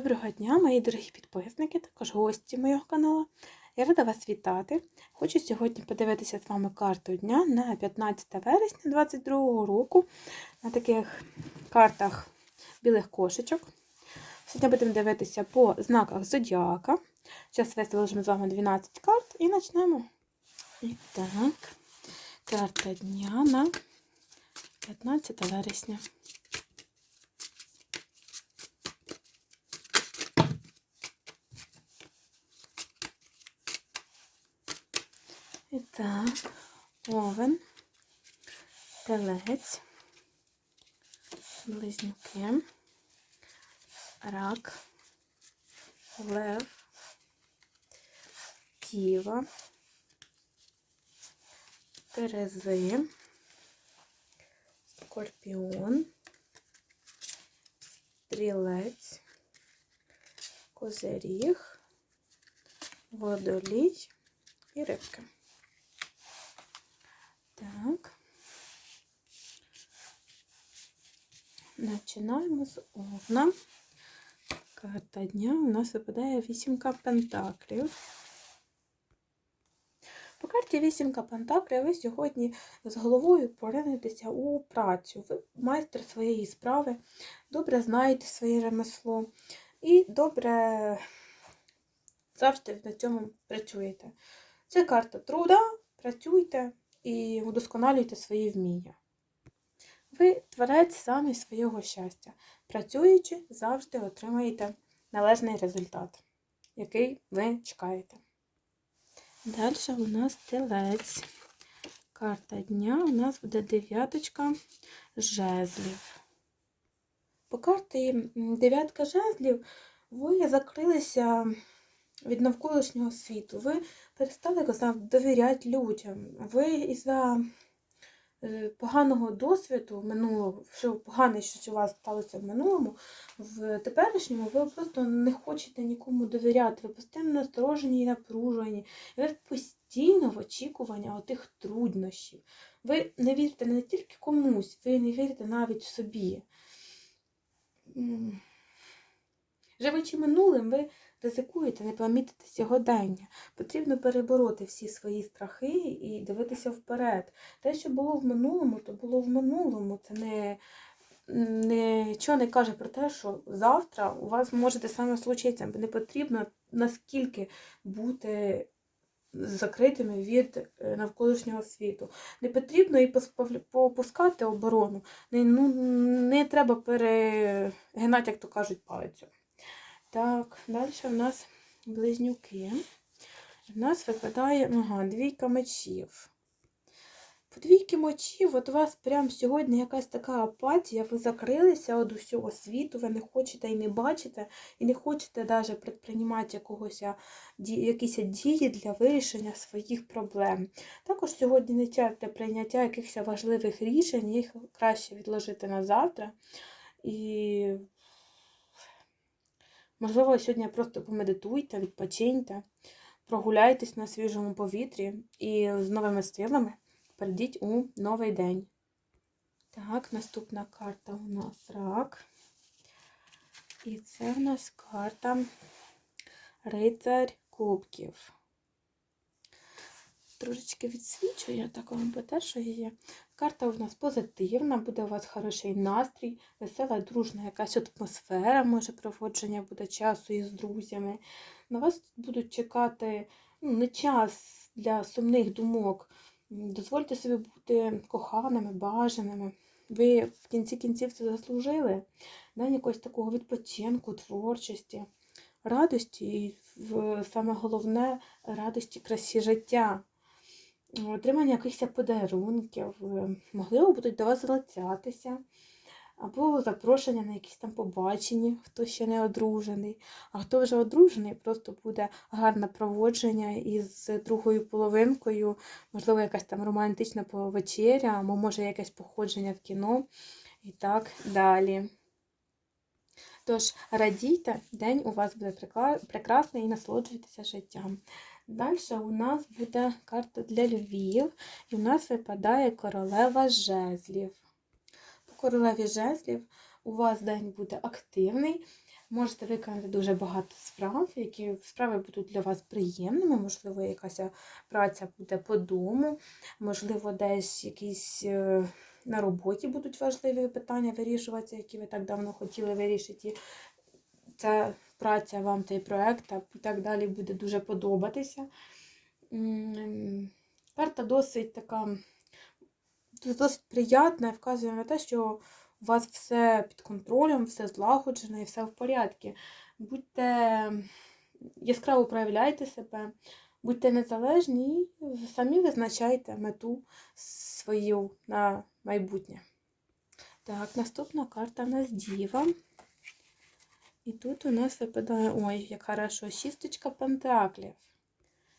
Доброго дня, мої дорогі підписники, також гості моєго каналу. Я рада вас вітати. Хочу сьогодні подивитися з вами карту дня на 15 вересня 2022 року на таких картах білих кошечок. Сьогодні будемо дивитися по знаках зодіака. Зараз виставимо з вами 12 карт і почнемо. І так, карта дня на 15 вересня. І так, овен, телець, близнюки, рак, лев, діва, терези, скорпіон, стрілець, козиріг, водолій і рибки. Так. Починаємо з овна. Карта дня у нас випадає вісімка пентаклів. По карті вісімка пентаклів ви сьогодні з головою поринетеся у працю. Ви майстер своєї справи, добре знаєте своє ремесло і добре завжди на цьому працюєте. Це карта труда, працюйте і удосконалюйте свої вміння. Ви творець самі свого щастя. Працюючи, завжди отримаєте належний результат, який ви чекаєте. Далі у нас телець. Карта дня у нас буде дев'яточка жезлів. По карті дев'ятка жезлів ви закрилися навколишнього світу. Ви перестали казав, довіряти людям. Ви із-за поганого досвіду минулого, що погане, що у вас сталося в минулому, в теперішньому ви просто не хочете нікому довіряти. Ви постійно насторожені і напружені. І ви постійно в очікуванні отих труднощів. Ви не вірите не тільки комусь, ви не вірите навіть собі. Живучи минулим, ви ризикуєте, не помітите сьогодення. Потрібно перебороти всі свої страхи і дивитися вперед. Те, що було в минулому, то було в минулому. Це не нічого не каже про те, що завтра у вас може те саме случитися. Не потрібно наскільки бути закритими від е, навколишнього світу. Не потрібно і попускати оборону. Не, ну, не треба перегинати, як то кажуть, палицю. Так, далі у нас близнюки. У нас випадає ага, двійка мечів. По двійки мечів, от у вас прямо сьогодні якась така апатія, ви закрилися від усього світу, ви не хочете і не бачите, і не хочете навіть предприймати якісь дії для вирішення своїх проблем. Також сьогодні не час прийняття якихось важливих рішень, їх краще відложити на завтра. І Можливо, сьогодні просто помедитуйте, відпочиньте, прогуляйтесь на свіжому повітрі і з новими стрілами перейдіть у новий день. Так, наступна карта у нас рак. І це у нас карта Рицарь Кубків. Трошечки відсвічую, я так вам потершу її. Карта у нас позитивна, буде у вас хороший настрій, весела, дружна якась атмосфера, може, проводження буде часу із друзями. На вас будуть чекати ну, не час для сумних думок. Дозвольте собі бути коханими, бажаними. Ви в кінці кінців це заслужили. День якогось такого відпочинку, творчості, радості і саме головне радості красі життя отримання якихось подарунків, е, можливо, будуть до вас залицятися, або запрошення на якісь там побачення, хто ще не одружений, а хто вже одружений, просто буде гарне проводження із другою половинкою, можливо, якась там романтична вечеря, або може якесь походження в кіно і так далі. Тож, радійте, день у вас буде прекрасний і насолоджуйтеся життям. Далі у нас буде карта для Львів, і у нас випадає королева жезлів. По королеві жезлів у вас день буде активний, Можете виконати дуже багато справ, які справи будуть для вас приємними, можливо, якась праця буде по дому, можливо, десь якісь е, на роботі будуть важливі питання вирішуватися, які ви так давно хотіли вирішити. Ця праця вам той проект і так далі буде дуже подобатися. Карта досить така досить приятна і вказує на те, що у вас все під контролем, все злагоджено і все в порядку. Будьте яскраво проявляйте себе, будьте незалежні і самі визначайте мету свою на майбутнє. Так, наступна карта у нас Діва. І тут у нас випадає, ой, як хорошо, шісточка пентаклів.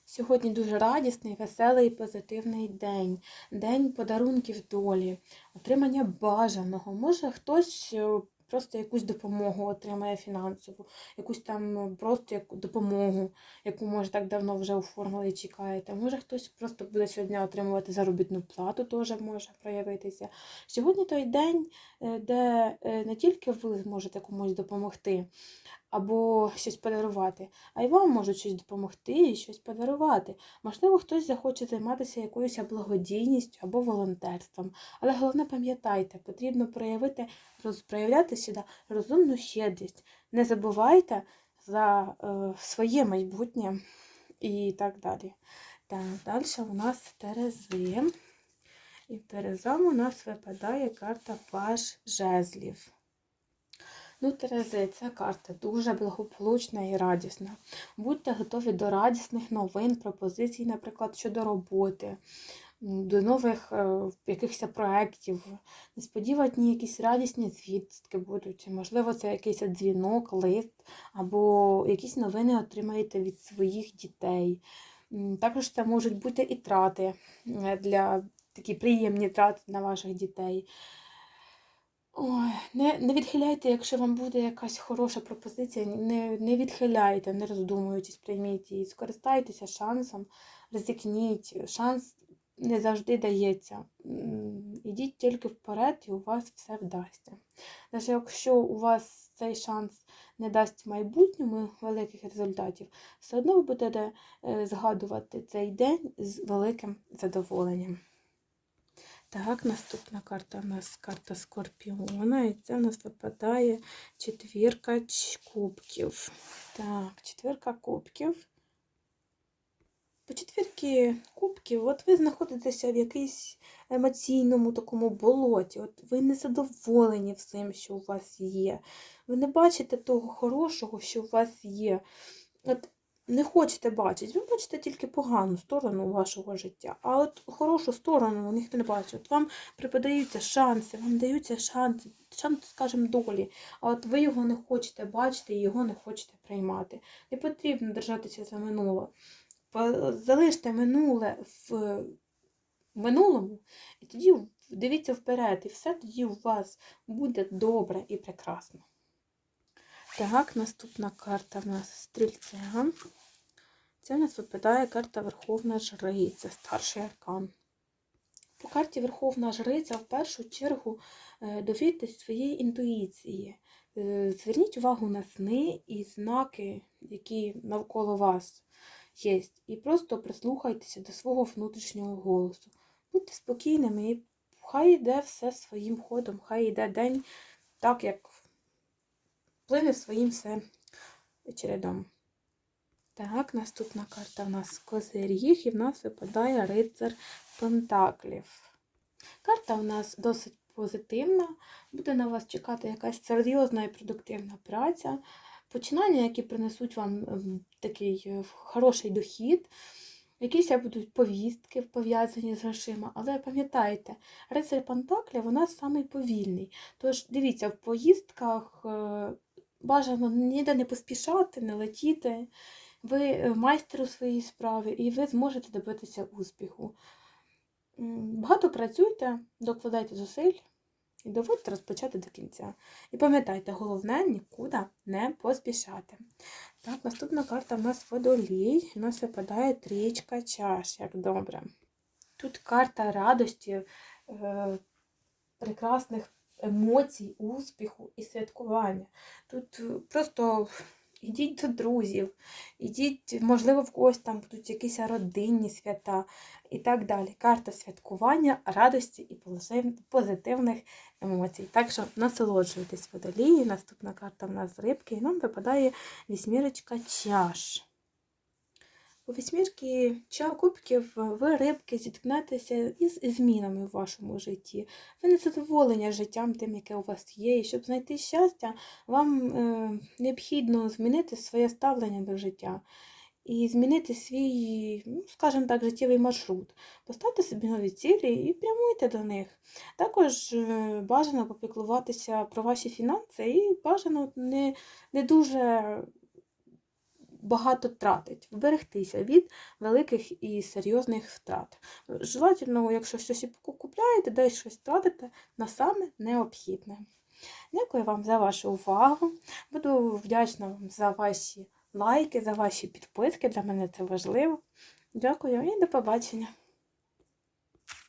Сьогодні дуже радісний, веселий і позитивний день. День подарунків долі, отримання бажаного. Може хтось е, просто якусь допомогу отримає фінансову, якусь там е, просто допомогу, яку може так давно вже оформили і чекаєте. Може хтось просто буде сьогодні отримувати заробітну плату, теж може проявитися. Сьогодні той день, е, де е, не тільки ви зможете комусь допомогти, або щось подарувати, а й вам можуть щось допомогти і щось подарувати. Можливо, хтось захоче займатися якоюсь благодійністю або волонтерством. Але головне пам'ятайте, потрібно проявити, проявляти сюди розумну щедрість. Не забувайте за е, своє майбутнє і так далі. Так, далі у нас Терези. І Терезам у нас випадає карта Паж жезлів. Ну, Терези, ця карта дуже благополучна і радісна. Будьте готові до радісних новин, пропозицій, наприклад, щодо роботи, до нових е, якихось проєктів. Несподівані якісь радісні звістки будуть. Можливо, це якийсь дзвінок, лист, або якісь новини отримаєте від своїх дітей. Також це можуть бути і трати е, для такі приємні трати на ваших дітей. Ой, не, не відхиляйте, якщо вам буде якась хороша пропозиція, не, не відхиляйте, не роздумуючись, прийміть її. Скористайтеся шансом, ризикніть. Шанс не завжди дається. Ідіть тільки вперед, і у вас все вдасться. Навіть якщо у вас цей шанс не дасть майбутньому великих результатів, все одно ви будете е, згадувати цей день з великим задоволенням. Так, наступна карта у нас карта Скорпіона, і це у нас випадає четвірка кубків. Так, четвірка кубків. По четвірки кубків, от ви знаходитеся в якійсь емоційному такому болоті. От ви не задоволені всім, що у вас є. Ви не бачите того хорошого, що у вас є. От не хочете бачити, ви бачите тільки погану сторону вашого життя. А от хорошу сторону ніхто не бачить. От вам припадаються шанси, вам даються шанси, шанс, скажімо, долі. А от ви його не хочете бачити і його не хочете приймати. Не потрібно держатися за минуле. Залиште минуле в минулому, і тоді дивіться вперед, і все тоді у вас буде добре і прекрасно. Так, наступна карта в нас стрільця. Це в нас випадає карта Верховна Жриця, старший аркан. По карті Верховна Жриця в першу чергу е, довіртесь своєї інтуїції. Е, Зверніть увагу на сни і знаки, які навколо вас є. І просто прислухайтеся до свого внутрішнього голосу. Будьте спокійними і хай йде все своїм ходом, хай йде день так, як плине своїм все чередом. Так, наступна карта в нас Козиріг, і в нас випадає рицар Пентаклів. Карта у нас досить позитивна, буде на вас чекати якась серйозна і продуктивна праця, починання, які принесуть вам ем, такий е, хороший дохід. Якісь будуть повістки пов'язані з грошима, але пам'ятайте, рицар Пентаклів у нас самий повільний. Тож дивіться, в поїздках е, бажано ніде не поспішати, не летіти. Ви е, майстер у своїй справі і ви зможете добитися успіху. Багато працюйте, докладайте зусиль і доводьте розпочати до кінця. І пам'ятайте, головне нікуди не поспішати. Так, наступна карта в нас водолій. У нас випадає трієчка чаш, як добре. Тут карта радості, е, прекрасних емоцій, успіху і святкування. Тут е, просто ідіть до друзів, ідіть, можливо, в когось там будуть якісь родинні свята і так далі. Карта святкування, радості і позитивних емоцій. Так що насолоджуйтесь водолії. Наступна карта в нас рибки, і нам випадає вісьмірочка чаш. У вісьмірки кубків ви рибки зіткнетеся із змінами в вашому житті. Ви не задоволені життям тим, яке у вас є. І щоб знайти щастя, вам е, необхідно змінити своє ставлення до життя і змінити свій, ну, скажімо так, життєвий маршрут. Поставте собі нові цілі і прямуйте до них. Також е, бажано попіклуватися про ваші фінанси і бажано не, не дуже багато тратить, вберегтися від великих і серйозних втрат. Желательно, якщо щось купляєте, десь щось тратите на саме необхідне. Дякую вам за вашу увагу. Буду вдячна вам за ваші лайки, за ваші підписки. Для мене це важливо. Дякую і до побачення.